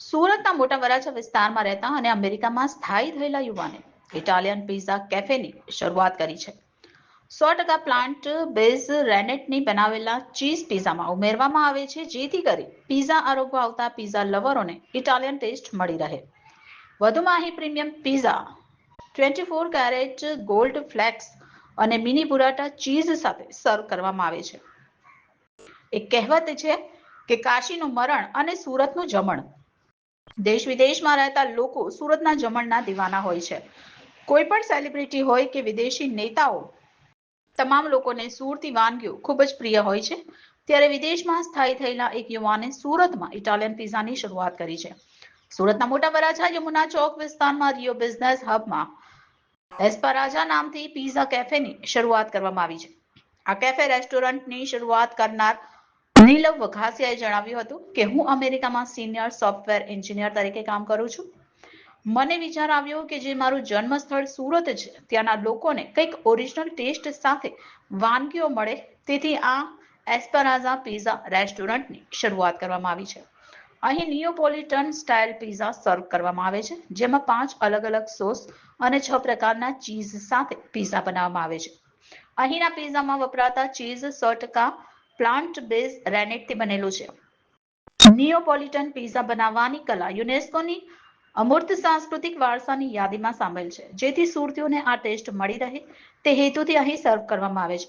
સુરતના મોટા વરાછા વિસ્તારમાં રહેતા અને અમેરિકામાં સ્થાયી થયેલા યુવાને ઇટાલિયન પિઝા કેફેની શરૂઆત કરી છે. સો ટકા પ્લાન્ટ બેઝ રેનેટની બનાવેલા ચીઝ પિઝામાં ઉમેરવામાં આવે છે, જેથી કરી પિઝા આરોગવા આવતા પિઝા લવરોને ઇટાલિયન ટેસ્ટ મળી રહે. વધુમાં અહીં premium pizza twenty four carat gold flakes અને મિની બુરાટા ચીઝ સાથે સર્વ કરવામાં આવે છે. એક કહેવત છે કે કાશીનું મરણ અને સુરતનું જમણ દેશ વિદેશમાં રહેતા લોકો સુરતના જમણના દીવાના હોય છે. કોઈ પણ સેલિબ્રિટી હોય કે વિદેશી નેતાઓ, તમામ લોકોને સુરતી વાનગીઓ ખૂબ જ પ્રિય હોય છે. ત્યારે વિદેશમાં સ્થાયી થયેલા એક યુવાને સુરતમાં ઇટાલિયન પિઝાની શરૂઆત કરી છે. સુરતના મોટા વરાછા યમુના ચોક વિસ્તારમાં રિયો બિઝનેસ હબમાં એસ્પરાજા નામથી પિઝા કેફેની શરૂઆત કરવામાં આવી છે. આ કેફે રેસ્ટોરન્ટની શરૂઆત કરનાર નીલવ વઘાસિયાએ જણાવ્યું હતું કે, હું અમેરિકામાં સિનિયર સોફ્ટવેર એન્જિનિયર તરીકે કામ કરું છું. મને વિચાર આવ્યો કે જે મારું જન્મ સ્થળ સુરત છે, ત્યાંના લોકોને કંઈક ઓરિજિનલ ટેસ્ટ સાથે વાનગીઓ મળે, તેથી આ એસ્પરાઝા પીઝા રેસ્ટોરન્ટની શરૂઆત કરવામાં આવી છે. અહીં નિયોપોલિટન સ્ટાઇલ પીઝા સર્વ કરવામાં આવે છે, જેમાં પાંચ અલગ અલગ સોસ અને છ પ્રકારના ચીઝ સાથે પીઝા બનાવવામાં આવે છે. અહીંના પિઝામાં વપરાતા ચીઝ સો ટકા પ્લાન્ટ બેઝ રેનેટથી બનેલું છે. નિયોપોલિટન પીઝા બનાવવાની કલા યુનેસ્કોની અમૂર્ત સાંસ્કૃતિક વારસાની યાદીમાં સામેલ છે. જેથી સુરતીઓને આ ટેસ્ટ મળી રહે તે હેતુથી અહીં સર્વ કરવામાં આવે છે.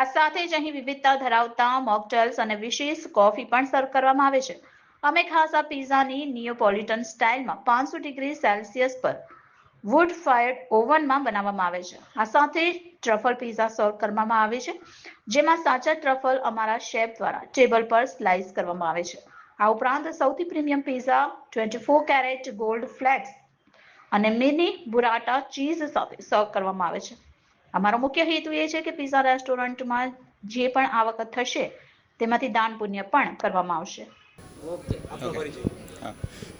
આ સાથે જ અહીં વિવિધતા ધરાવતા મોકટેલ્સ અને વિશેષ કોફી પણ સર્વ કરવામાં આવે છે. અમે ખાસ આ પિઝાની નિયોપોલિટન સ્ટાઇલમાં પાંચસો ડિગ્રી સેલ્સિયસ પર વુડ ફાયર્ડ ઓવનમાં બનાવવામાં આવે છે. આ સાથે ટ્રફલ પિઝા સર્વ કરવામાં આવે છે. જેમાં સાચા ટ્રફલ અમારા શેફ દ્વારા ટેબલ પર સ્લાઇસ કરવામાં આવે છે. આ ઉપરાંત સૌથી premium pizza twenty four carat gold flakes અને મિની બુરાટા ચીઝ સાથે સર્વ કરવામાં આવે છે. અમારો મુખ્ય હેતુ એ છે કે પિઝા રેસ્ટોરન્ટમાં જે પણ આવક થશે તેમાંથી દાન પુણ્ય પણ કરવામાં આવશે. ઓકે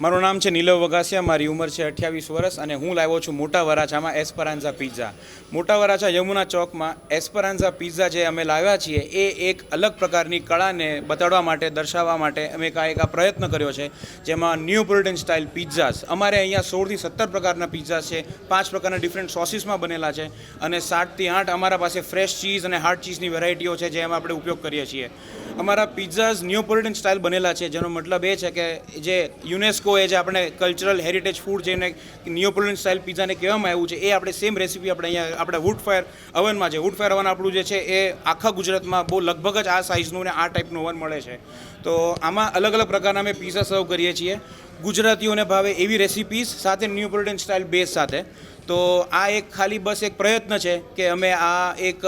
મારું નામ છે નીલવ વઘાસિયા મારી ઉંમર છે અઠ્યાવીસ વર્ષ અને હું લાવ્યો છું મોટા વરાછામાં એસ્પરાન્ઝા પિઝા. મોટા વરાછા યમુના ચોકમાં એસ્પરાન્ઝા પિઝા જે અમે લાવ્યા છીએ, એ એક અલગ પ્રકારની કળાને બતાડવા માટે, દર્શાવવા માટે અમે કાંઈક આ પ્રયત્ન કર્યો છે, જેમાં ન્યૂ ન્યુપોલિટન સ્ટાઇલ પિઝાસ. અમારે અહીંયા સોળથી સત્તર પ્રકારના પિઝા છે, પાંચ પ્રકારના ડિફરન્ટ સોસીસમાં બનેલા છે અને સાતથી આઠ અમારા પાસે ફ્રેશ ચીઝ અને હાર્ડ ચીઝની વેરાયટીઓ છે જેમાં આપણે ઉપયોગ કરીએ છીએ. અમારા પિઝાઝ ન્યુપોલિટન સ્ટાઇલ બનેલા છે, જેનો મતલબ એ છે કે જે યુનેસ્કોએ જે આપણે કલ્ચરલ હેરિટેજ ફૂડ જેને ન્યુપોલિટન સ્ટાઇલ પિઝાને કહેવામાં આવ્યું છે, એ આપણે સેમ રેસીપી આપણે અહીંયા, આપણે વુડ ફાયર અવનમાં છે. વુડ ફાયર અવન આપણું જે છે, એ આખા ગુજરાતમાં બહુ લગભગ જ આ સાઇઝનું ને આ ટાઈપનું અવન મળે છે. તો આમાં અલગ અલગ પ્રકારના અમે પિઝા સર્વ કરીએ છીએ. ગુજરાતીઓને ભાવે એવી રેસિપીઝ સાથે ન્યુપોલિટન સ્ટાઇલ બેઝ સાથે. તો આ એક ખાલી બસ એક પ્રયત્ન છે કે અમે આ એક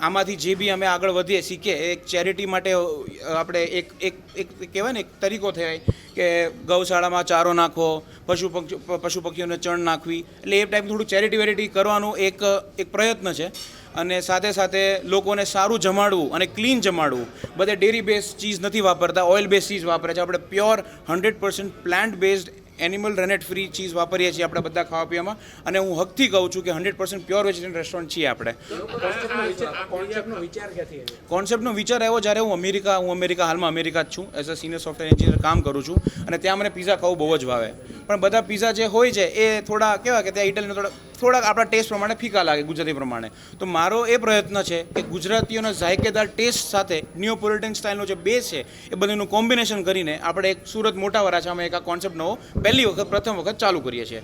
આમાંથી જે બી અમે આગળ વધીએ શીખીએ એક ચેરિટી માટે આપણે એક એક એક કહેવાય ને, એક તરીકો થાય કે ગૌશાળામાં ચારો નાખવો પશુ પક્ષી પશુ પક્ષીઓને ચણ નાખવી. એટલે એ ટાઈપ થોડું ચેરિટી વેરિટી કરવાનું એક એક પ્રયત્ન છે. અને સાથે સાથે લોકોને સારું જમાડવું અને ક્લીન જમાડવું. બધે ડેરી બેઝ ચીઝ નથી વાપરતા ઓઇલ બેઝ ચીઝ વાપરે છે. આપણે pure hundred percent plant based animal rennet free cheese વાપરીએ છીએ આપણે બધા ખાવા પીવામાં. અને હું હકથી કહું છું કે hundred percent pure vegetarian restaurant છીએ આપણે. કોન્સેપ્ટનો વિચાર આવ્યો? જ્યારે હું અમેરિકા હું અમેરિકા હાલમાં અમેરિકા જ છું. As a senior software engineer કામ કરું છું. અને ત્યાં મને પીઝા ખાવું બહુ જ ભાવે. પણ બધા પીઝા જે હોય છે, એ થોડા કેવા કે ત્યાં ઇટલીનો થોડા થોડાક આપણા ટેસ્ટ પ્રમાણે ફીકા લાગે ગુજરાતી પ્રમાણે તો મારો એ પ્રયત્ન છે કે ગુજરાતીઓના ઝાયકેદાર ટેસ્ટ સાથે ન્યોપોલિટન સ્ટાઇલનો જે બેઝ છે, એ બંનેનું કોમ્બિનેશન કરીને આપણે એક સુરત મોટા વરાછામાં એક આ કોન્સેપ્ટ નવો પહેલી વખત, પ્રથમ વખત ચાલુ કરીએ છીએ.